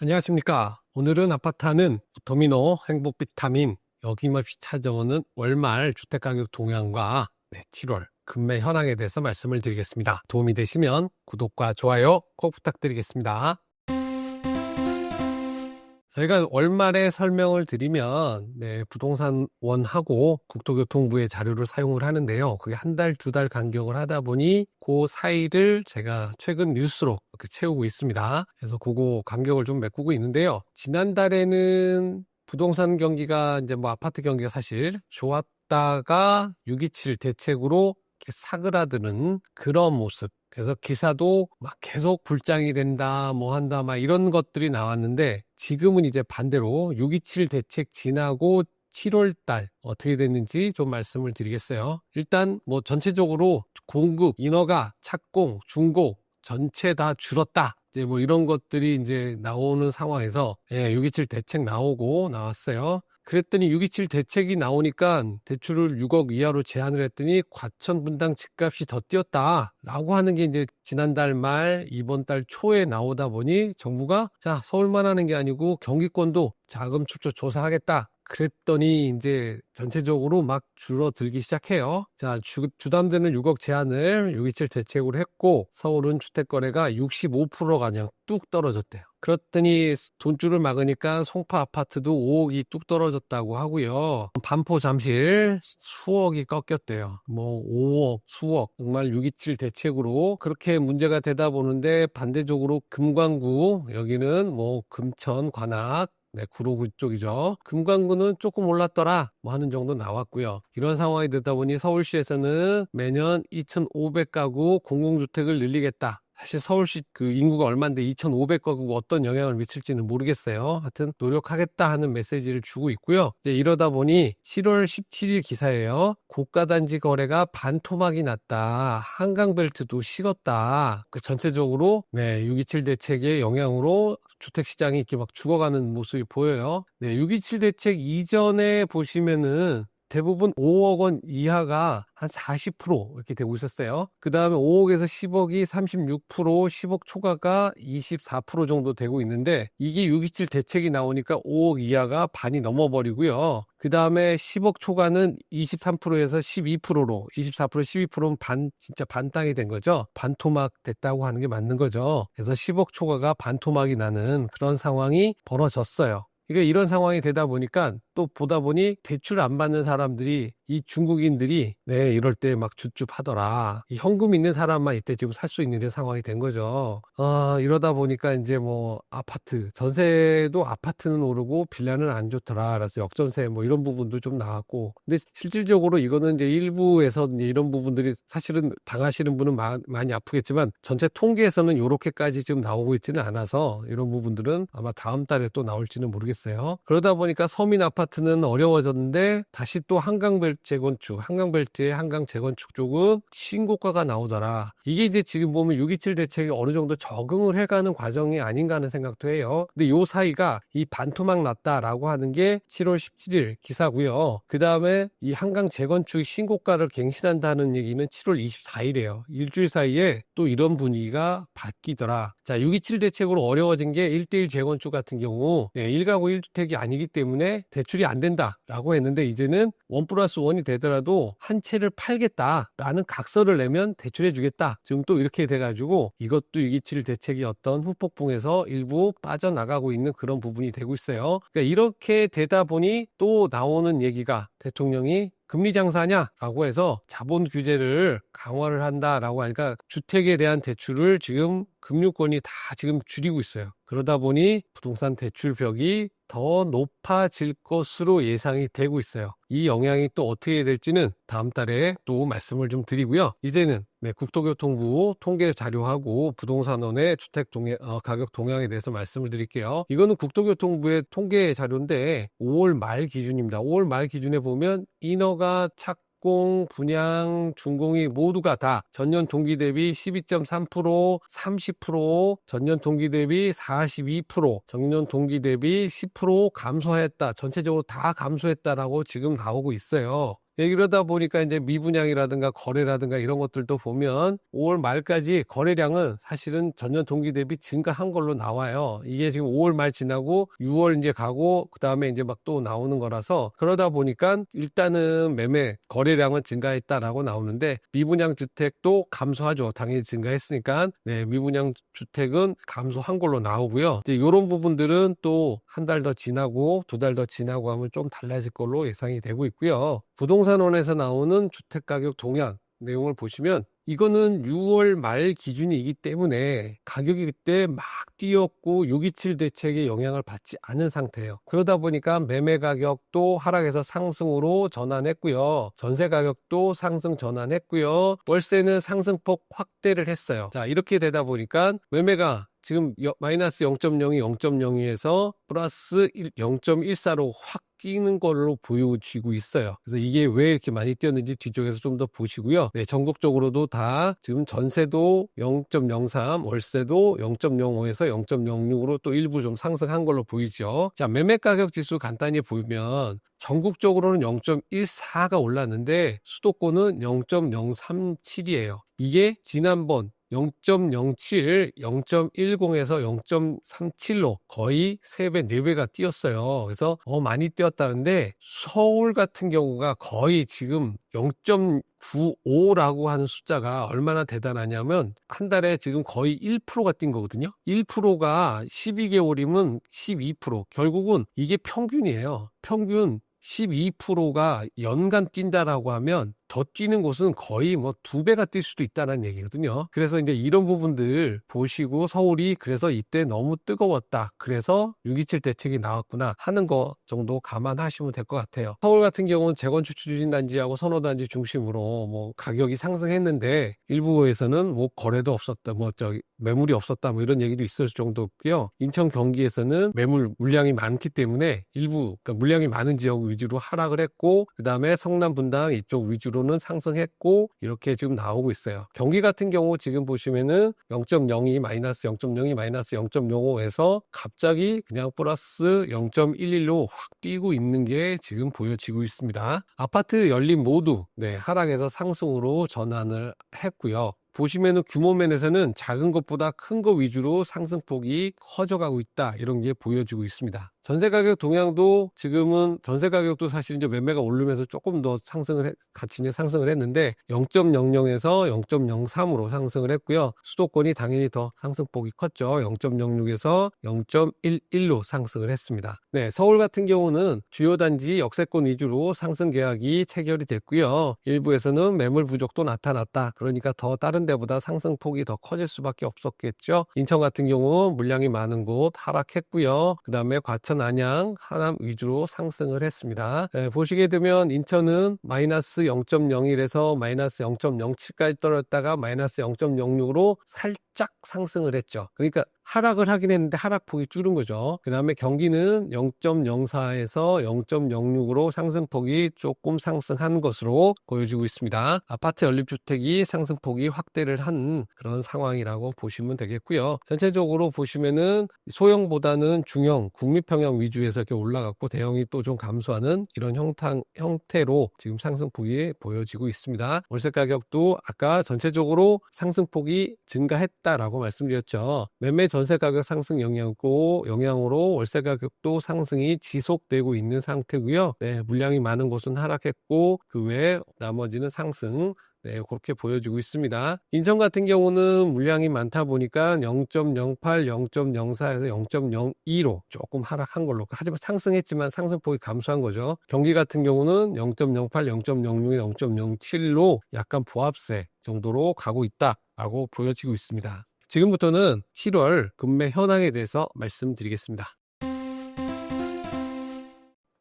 안녕하십니까. 오늘은 아파트하는 도미노 행복 비타민 여김없이 찾아오는 월말 주택가격 동향과 네, 7월 금매 현황에 대해서 말씀을 드리겠습니다. 도움이 되시면 구독과 좋아요 꼭 부탁드리겠습니다. 저희가 월말에 설명을 드리면 네, 부동산 원하고 국토교통부의 자료를 사용을 하는데요. 그게 한 달, 두 달 간격을 하다 보니 그 사이를 제가 최근 뉴스로 채우고 있습니다. 그래서 그거 간격을 좀 메꾸고 있는데요. 지난달에는 부동산 경기가 이제 뭐 아파트 경기가 사실 좋았다가 627 대책으로 사그라드는 그런 모습. 그래서 기사도 막 계속 불장이 된다, 뭐 한다, 막 이런 것들이 나왔는데 지금은 이제 반대로 627 대책 지나고 7월 달 어떻게 됐는지 좀 말씀을 드리겠어요. 일단 뭐 전체적으로 공급, 인허가, 착공, 중고 전체 다 줄었다. 이제 뭐 이런 것들이 이제 나오는 상황에서 예, 627 대책 나오고 나왔어요. 그랬더니 627 대책이 나오니까 대출을 6억 이하로 제한을 했더니 과천 분당 집값이 더 뛰었다라고 하는 게 이제 지난달 말 이번 달 초에 나오다 보니 정부가 자 서울만 하는 게 아니고 경기권도 자금 출처 조사하겠다 그랬더니 이제 전체적으로 막 줄어들기 시작해요. 자, 주, 주담대는 6억 제한을 627 대책으로 했고 서울은 주택 거래가 65%가 그냥 뚝 떨어졌대요. 그랬더니 돈줄을 막으니까 송파 아파트도 5억이 뚝 떨어졌다고 하고요. 반포 잠실 수억이 꺾였대요. 뭐 5억, 수억 정말 627 대책으로 그렇게 문제가 되다 보는데 반대적으로 금광구 여기는 뭐 금천, 관악 네, 구로구 쪽이죠. 금강구는 조금 올랐더라 뭐 하는 정도 나왔고요. 이런 상황이 되다 보니 서울시에서는 매년 2,500가구 공공주택을 늘리겠다. 사실 서울시 그 인구가 얼마인데 2,500가구 어떤 영향을 미칠지는 모르겠어요. 하여튼 노력하겠다 하는 메시지를 주고 있고요. 이제 이러다 보니 7월 17일 기사예요. 고가단지 거래가 반토막이 났다. 한강벨트도 식었다. 그 전체적으로 네, 627 대책의 영향으로 주택 시장이 이렇게 막 죽어가는 모습이 보여요. 네, 627 대책 이전에 보시면은 대부분 5억 원 이하가 한 40% 이렇게 되고 있었어요. 그 다음에 5억에서 10억이 36%, 10억 초과가 24% 정도 되고 있는데 이게 627 대책이 나오니까 5억 이하가 반이 넘어버리고요. 그 다음에 10억 초과는 23%에서 12%로 24% 12%는 반 진짜 반땅이 된 거죠. 반토막 됐다고 하는 게 맞는 거죠. 그래서 10억 초과가 반토막이 나는 그런 상황이 벌어졌어요. 그러니까 이런 상황이 되다 보니까 또 보다 보니 대출 안 받는 사람들이 이 중국인들이 네 이럴 때 막 줍줍하더라. 이 현금 있는 사람만 이때 지금 살 수 있는 상황이 된 거죠. 아 이러다 보니까 이제 뭐 아파트 전세도 아파트는 오르고 빌라는 안 좋더라. 그래서 역전세 뭐 이런 부분도 좀 나왔고 근데 실질적으로 이거는 이제 일부에서 이제 이런 부분들이 사실은 당하시는 분은 마, 많이 아프겠지만 전체 통계에서는 이렇게까지 지금 나오고 있지는 않아서 이런 부분들은 아마 다음 달에 또 나올지는 모르겠어요. 그러다 보니까 서민 아파트 는 어려워졌는데 다시 또 한강벨 재건축, 한강벨트의 한강 재건축 쪽은 신고가가 나오더라. 이게 이제 지금 보면 627 대책이 어느 정도 적응을 해가는 과정이 아닌가 하는 생각도 해요. 근데 요 사이가 이 반토막 났다라고 하는 게 7월 17일 기사고요. 그 다음에 이 한강 재건축 신고가를 갱신한다는 얘기는 7월 24일이에요. 일주일 사이에 또 이런 분위기가 바뀌더라. 자, 627 대책으로 어려워진 게 1대1 재건축 같은 경우 네, 1가구 1주택이 아니기 때문에 대출 이 안 된다라고 했는데 이제는 원 플러스 원이 되더라도 한 채를 팔겠다라는 각서를 내면 대출해 주겠다. 지금 또 이렇게 돼가지고 이것도 627 대책이 어떤 후폭풍에서 일부 빠져나가고 있는 그런 부분이 되고 있어요. 그러니까 이렇게 되다 보니 또 나오는 얘기가 대통령이 금리 장사냐라고 해서 자본 규제를 강화를 한다라고 하니까 주택에 대한 대출을 지금 금융권이 다 지금 줄이고 있어요. 그러다 보니 부동산 대출 벽이 더 높아질 것으로 예상이 되고 있어요. 이 영향이 또 어떻게 될지는 다음 달에 또 말씀을 좀 드리고요. 이제는 네, 국토교통부 통계 자료하고 부동산원의 주택 동해, 어, 가격 동향에 대해서 말씀을 드릴게요. 이거는 국토교통부의 통계 자료인데 5월 말 기준입니다. 5월 말 기준에 보면 인허가 착 직공, 분양, 준공이 모두가 다 전년 동기 대비 12.3%, 30%, 전년 동기 대비 42%, 전년 동기 대비 10% 감소했다. 전체적으로 다 감소했다라고 지금 나오고 있어요. 예, 이러다 보니까 이제 미분양이라든가 거래라든가 이런 것들도 보면 5월 말까지 거래량은 사실은 전년 동기 대비 증가한 걸로 나와요. 이게 지금 5월 말 지나고 6월 이제 가고 그 다음에 이제 막 또 나오는 거라서 그러다 보니까 일단은 매매 거래량은 증가했다라고 나오는데 미분양 주택도 감소하죠. 당연히 증가했으니까 네, 미분양 주택은 감소한 걸로 나오고요. 이제 이런 부분들은 또 한 달 더 지나고 두 달 더 지나고 하면 좀 달라질 걸로 예상이 되고 있고요. 부동 산원에서 나오는 주택 가격 동향 내용을 보시면 이거는 6월 말 기준이기 때문에 가격이 그때 막 뛰었고 627 대책의 영향을 받지 않은 상태예요. 그러다 보니까 매매 가격도 하락해서 상승으로 전환했고요. 전세 가격도 상승 전환했고요. 월세는 상승폭 확대를 했어요. 자, 이렇게 되다 보니까 매매가 지금 여- 마이너스 0.02, 0.02에서 플러스 0.14로 확 뛰는 걸로 보여지고 있어요. 그래서 이게 왜 이렇게 많이 뛰었는지 뒤쪽에서 좀 더 보시고요. 네, 전국적으로도 다 지금 전세도 0.03, 월세도 0.05에서 0.06으로 또 일부 좀 상승한 걸로 보이죠. 자, 매매 가격 지수 간단히 보면 전국적으로는 0.14가 올랐는데 수도권은 0.037이에요. 이게 지난번 0.07, 0.10에서 0.37로 거의 3배, 4배가 뛰었어요. 그래서 어, 많이 뛰었다는데 서울 같은 경우가 거의 지금 0.95라고 하는 숫자가 얼마나 대단하냐면 한 달에 지금 거의 1%가 뛴 거거든요. 1%가 12개월이면 12%. 결국은 이게 평균이에요. 평균 12%가 연간 뛴다라고 하면 더 뛰는 곳은 거의 뭐 두 배가 뛸 수도 있다는 얘기거든요. 그래서 이제 이런 부분들 보시고 서울이 그래서 이때 너무 뜨거웠다. 그래서 627 대책이 나왔구나 하는 거 정도 감안하시면 될 것 같아요. 서울 같은 경우는 재건축 추진단지하고 선호단지 중심으로 뭐 가격이 상승했는데 일부에서는 뭐 거래도 없었다. 뭐 저기 매물이 없었다. 뭐 이런 얘기도 있을 정도고요. 인천 경기에서는 매물 물량이 많기 때문에 일부 그러니까 물량이 많은 지역 위주로 하락을 했고 그다음에 성남 분당 이쪽 위주로 는 상승했고 이렇게 지금 나오고 있어요. 경기 같은 경우 지금 보시면은 0.02 마이너스 0.02 마이너스 0.05에서 갑자기 그냥 플러스 0.11로 확 뛰고 있는 게 지금 보여지고 있습니다. 아파트 열린 모두 네, 하락에서 상승으로 전환을 했고요. 보시면은 규모 면에서는 작은 것보다 큰 거 위주로 상승폭이 커져가고 있다 이런 게 보여지고 있습니다. 전세 가격 동향도 지금은 전세 가격도 사실 이제 매매가 오르면서 조금 더 상승을 해, 같이 상승을 했는데 0.00에서 0.03으로 상승을 했고요. 수도권이 당연히 더 상승폭이 컸죠. 0.06에서 0.11로 상승을 했습니다. 네, 서울 같은 경우는 주요 단지 역세권 위주로 상승 계약이 체결이 됐고요. 일부에서는 매물 부족도 나타났다. 그러니까 더 다른 데보다 상승폭이 더 커질 수밖에 없었겠죠. 인천 같은 경우 물량이 많은 곳 하락했고요. 그 다음에 과천, 안양, 하남 위주로 상승을 했습니다. 네, 보시게 되면 인천은 마이너스 0.01에서 마이너스 0.07까지 떨어졌다가 마이너스 0.06으로 살짝 상승을 했죠. 그러니까 하락을 하긴 했는데 하락폭이 줄은 거죠. 그 다음에 경기는 0.04에서 0.06으로 상승폭이 조금 상승한 것으로 보여지고 있습니다. 아파트 연립주택이 상승폭이 확대를 한 그런 상황이라고 보시면 되겠고요. 전체적으로 보시면은 소형보다는 중형, 국립평형 위주에서 이렇게 올라갔고 대형이 또 좀 감소하는 이런 형태, 형태로 지금 상승폭이 보여지고 있습니다. 월세 가격도 아까 전체적으로 상승폭이 증가했다라고 말씀드렸죠. 매매 전세 가격 상승 영향고 영향으로 월세 가격도 상승이 지속되고 있는 상태고요. 네, 물량이 많은 곳은 하락했고 그 외에 나머지는 상승 네, 그렇게 보여지고 있습니다. 인천 같은 경우는 물량이 많다 보니까 0.08, 0.04에서 0.02로 조금 하락한 걸로. 하지만 상승했지만 상승폭이 감소한 거죠. 경기 같은 경우는 0.08, 0.06, 0.07로 약간 보합세 정도로 가고 있다라고 보여지고 있습니다. 지금부터는 7월 금매 현황에 대해서 말씀드리겠습니다.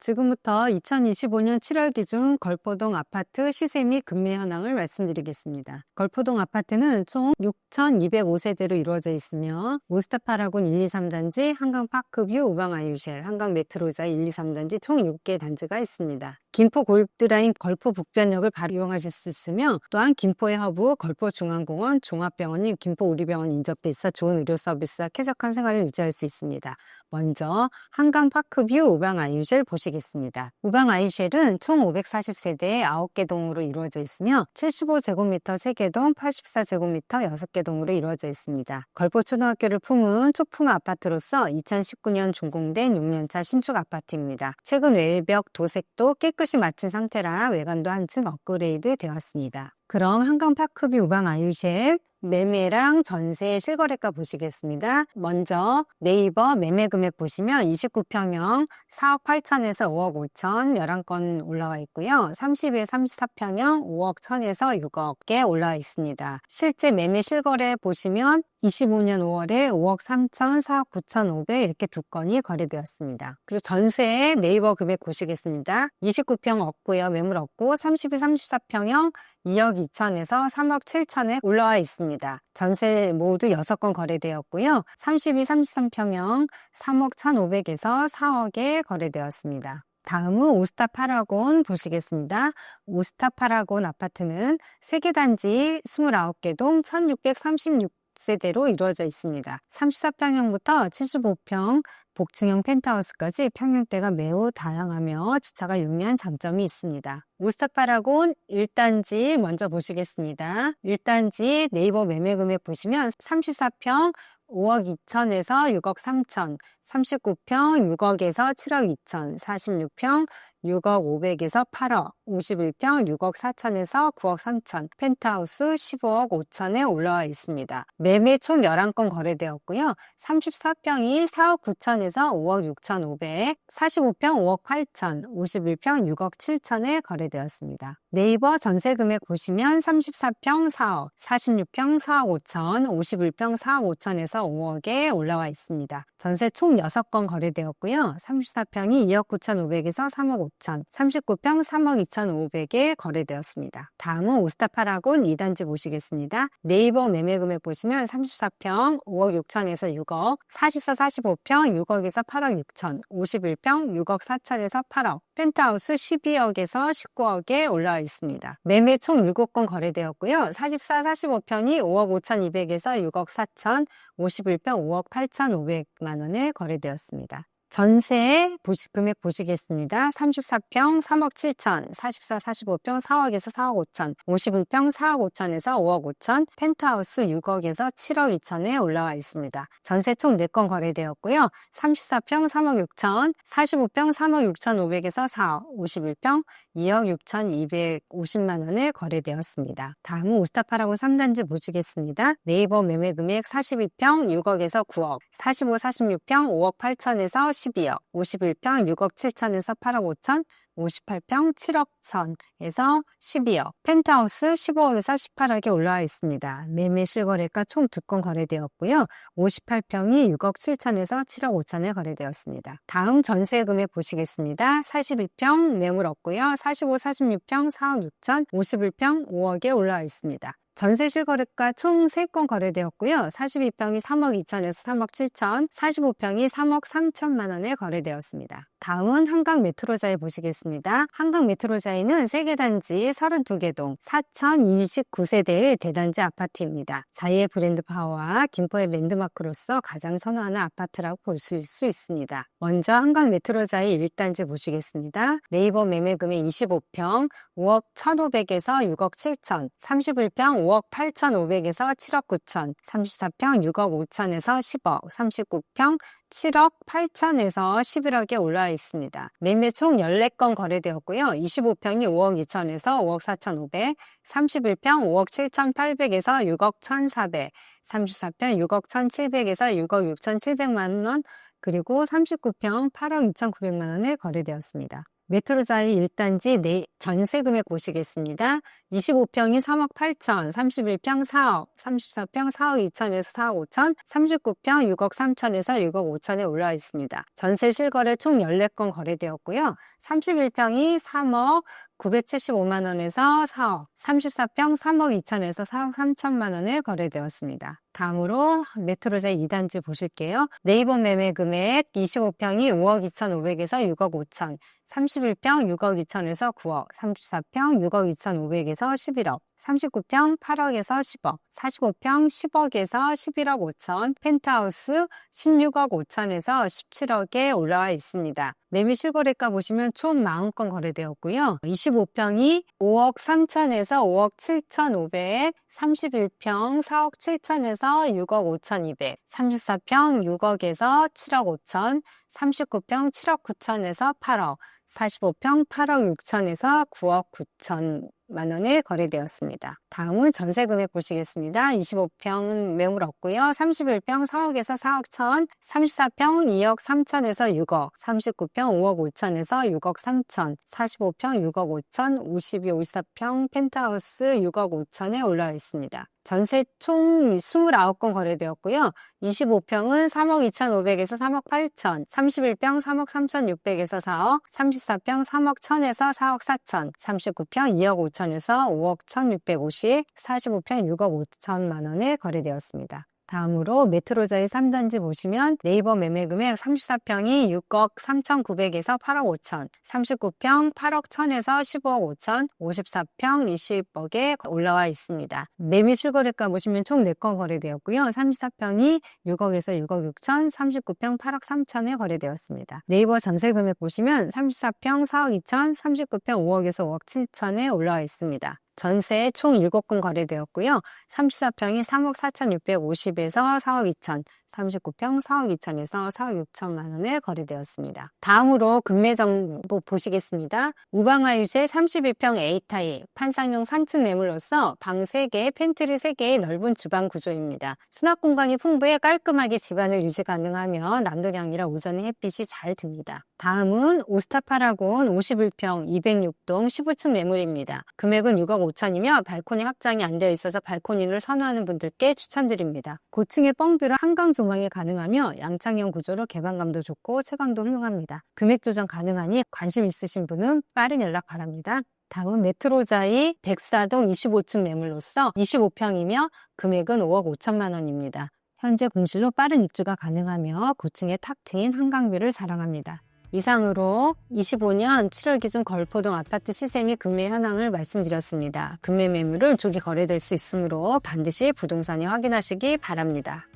지금부터 2025년 7월 기준 걸포동 아파트 시세 및 금매 현황을 말씀드리겠습니다. 걸포동 아파트는 총 6,205세대로 이루어져 있으며 모스타파라군 1, 2, 3단지, 한강 파크뷰, 우방 아이유쉘, 한강 메트로자 1, 2, 3단지 총 6개 단지가 있습니다. 김포 골드라인 걸포 북변역을 바로 이용하실 수 있으며 또한 김포의 허브 걸포중앙공원 종합병원인 김포우리병원 인접해 있어 좋은 의료 서비스와 쾌적한 생활을 유지할 수 있습니다. 먼저 한강 파크뷰 우방 아이유쉘 보시겠습니다. 우방 아이유쉘은 총 540세대에 9개 동으로 이루어져 있으며 75제곱미터 3개 동, 84제곱미터 6개 동으로 이루어져 있습니다. 걸포초등학교를 품은 초품 아파트로서 2019년 준공된 6년차 신축 아파트입니다. 최근 외벽 도색도 깨끗 이 마친 상태라 외관도 한층 업그레이드 되었습니다. 그럼 한강 파크뷰 우방 아이유쉘 매매랑 전세 실거래가 보시겠습니다. 먼저 네이버 매매 금액 보시면 29평형 4억 8천에서 5억 5천 11건 올라와 있고요. 30에 34평형 5억 1천에서 6억에 올라와 있습니다. 실제 매매 실거래 보시면 25년 5월에 5억 3천, 4억 9천 5백 이렇게 두 건이 거래되었습니다. 그리고 전세 네이버 금액 보시겠습니다. 29평 없고요. 매물 없고 30에 34평형 2억 2천에서 3억 7천에 올라와 있습니다. 전세 모두 6건 거래되었고요. 32, 33평형 3억 1,500에서 4억에 거래되었습니다. 다음은 오스타 파라곤 보시겠습니다. 오스타 파라곤 아파트는 3개 단지 29개 동 1636 세대로 이루어져 있습니다. 34평형부터 75평 복층형 펜트하우스까지 평형대가 매우 다양하며 주차가 용이한 장점이 있습니다. 오스타파라곤 1단지 먼저 보시겠습니다. 1단지 네이버 매매 금액 보시면 34평 5억 2천에서 6억 3천, 39평 6억에서 7억 2천, 46평 6억 500에서 8억, 51평 6억 4천에서 9억 3천, 펜트하우스 15억 5천에 올라와 있습니다. 매매 총 11건 거래되었고요. 34평이 4억 9천에서 5억 6천 5백, 45평 5억 8천, 51평 6억 7천에 거래되었습니다. 네이버 전세 금액 보시면 34평 4억, 46평 4억 5천, 51평 4억 5천에서 5억에 올라와 있습니다. 전세 총 6건 거래되었고요. 34평이 2억 9천 5백에서 3억 5천, 39평 3억 2천 5백에 거래되었습니다. 다음은 오스타파라곤 2단지 보시겠습니다. 네이버 매매 금액 보시면 34평 5억 6천에서 6억, 44, 45평 6억에서 8억 6천, 51평 6억 4천에서 8억, 펜트하우스 12억에서 19억에 올라와 있습니다. 매매 총 7건 거래되었고요. 44, 45평이 5억 5천 2백에서 6억 4천, 51평 5억 8천 5백만 원에 거래되었습니다. 전세 보시, 금액 보시겠습니다. 34평 3억 7천, 44, 45평 4억에서 4억 5천, 51평 4억 5천에서 5억 5천, 펜트하우스 6억에서 7억 2천에 올라와 있습니다. 전세 총 4건 거래되었고요. 34평 3억 6천, 45평 3억 6천 5백에서 4억, 51평 2억 6천 250만 원에 거래되었습니다. 다음은 오스타파라고 3단지 보시겠습니다. 네이버 매매 금액 42평 6억에서 9억, 45, 46평 5억 8천에서 12억, 51평 6억 7천에서 8억 5천, 58평 7억 천에서 12억, 펜트하우스 15억에서 18억에 올라와 있습니다. 매매 실거래가 총 두 건 거래되었고요. 58평이 6억 7천에서 7억 5천에 거래되었습니다. 다음 전세 금액 보시겠습니다. 42평 매물 없고요. 45, 46평 4억 6천, 51평 5억에 올라와 있습니다. 전세 실거래가 총 3건 거래되었고요. 42평이 3억 2천에서 3억 7천, 45평이 3억 3천만 원에 거래되었습니다. 다음은 한강 메트로자이 보시겠습니다. 한강 메트로자이는 3개 단지 32개 동 4,029세대의 대단지 아파트입니다. 자이의 브랜드 파워와 김포의 랜드마크로서 가장 선호하는 아파트라고 볼 수 있습니다. 먼저 한강 메트로자이 1단지 보시겠습니다. 네이버 매매 금액 25평 5억 1,500에서 6억 7천, 31평 5억 8,500에서 7억 9천, 34평 6억 5천에서 10억, 39평 7억 8천에서 11억에 올라와 있습니다. 매매 총 14건 거래되었고요. 25평이 5억 2천에서 5억 4천 5백, 31평 5억 7천 8백에서 6억 1,400, 34평 6억 1,700에서 6억 6천 7백만 원, 그리고 39평 8억 2,900만 원에 거래되었습니다. 메트로자이 1단지 내 전세 금액 보시겠습니다. 25평이 3억 8천, 31평 4억, 34평 4억 2천에서 4억 5천, 39평 6억 3천에서 6억 5천에 올라와 있습니다. 전세 실거래 총 14건 거래되었고요. 31평이 3억 975만 원에서 4억, 34평 3억 2천에서 4억 3천만 원에 거래되었습니다. 다음으로 메트로자 2단지 보실게요. 네이버 매매 금액 25평이 5억 2,500에서 6억 5천, 31평 6억 2천에서 9억, 34평 6억 2,500에서 11억, 39평 8억에서 10억, 45평 10억에서 11억 5천, 펜트하우스 16억 5천에서 17억에 올라와 있습니다. 매매 실거래가 보시면 총 40건 거래되었고요. 25평이 5억 3천에서 5억 7천 5백 31평 4억 7천에서 6억 5천 2백, 34평 6억에서 7억 5천, 39평 7억 9천에서 8억, 45평 8억 6천에서 9억 9천 만 원에 거래되었습니다. 다음은 전세 금액 보시겠습니다. 25평은 매물 없고요. 31평 4억에서 4억 천, 34평 2억 3천에서 6억, 39평 5억 5천에서 6억 3천, 45평 6억 5천, 52, 54평 펜트하우스 6억 5천에 올라와 있습니다. 전세 총 29건 거래되었고요. 25평은 3억 2,500에서 3억 8천, 31평 3억 3,600에서 4억, 34평 3억 1,000에서 4억 4천, 39평 2억 5천 에서 5억 1,650, 45평 6억 5천만 원에 거래되었습니다. 다음으로 메트로자의 3단지 보시면 네이버 매매 금액 34평이 6억 3,900에서 8억 5천, 39평 8억 1,000에서 15억 5천, 54평 20억에 올라와 있습니다. 매매 실거래가 보시면 총 4건 거래되었고요. 34평이 6억에서 6억 6천, 39평 8억 3천에 거래되었습니다. 네이버 전세 금액 보시면 34평 4억 2천, 39평 5억에서 5억 7천에 올라와 있습니다. 전세 총 7건 거래되었고요. 34평이 3억 4,650에서 4억 2천, 39평 4억 2천에서 4억 6천만 원에 거래되었습니다. 다음으로 금매 정보 보시겠습니다. 우방화 유세 32평 A타입, 판상용 3층 매물로서 방 3개, 팬트리 3개의 넓은 주방 구조입니다. 수납 공간이 풍부해 깔끔하게 집안을 유지 가능하며 남동향이라 오전에 햇빛이 잘 듭니다. 다음은 오스타 파라곤 51평 206동 15층 매물입니다. 금액은 6억 5천이며 발코니 확장이 안 되어 있어서 발코니를 선호하는 분들께 추천드립니다. 고층의 뻥뷰로 한강 조망 이 가능하며 양창형 구조로 개방감도 좋고 채광도 훌륭합니다. 금액 조정 가능하니 관심 있으신 분은 빠른 연락 바랍니다. 다음은 메트로자이 백사동 25층 매물로서 25평이며 금액은 5억 5천만 원입니다. 현재 공실로 빠른 입주가 가능하며 고층의 탁 트인 한강뷰를 자랑합니다. 이상으로 25년 7월 기준 걸포동 아파트 시세 및 금매 현황을 말씀드렸습니다. 금매 매물은 조기 거래될 수 있으므로 반드시 부동산에 확인하시기 바랍니다.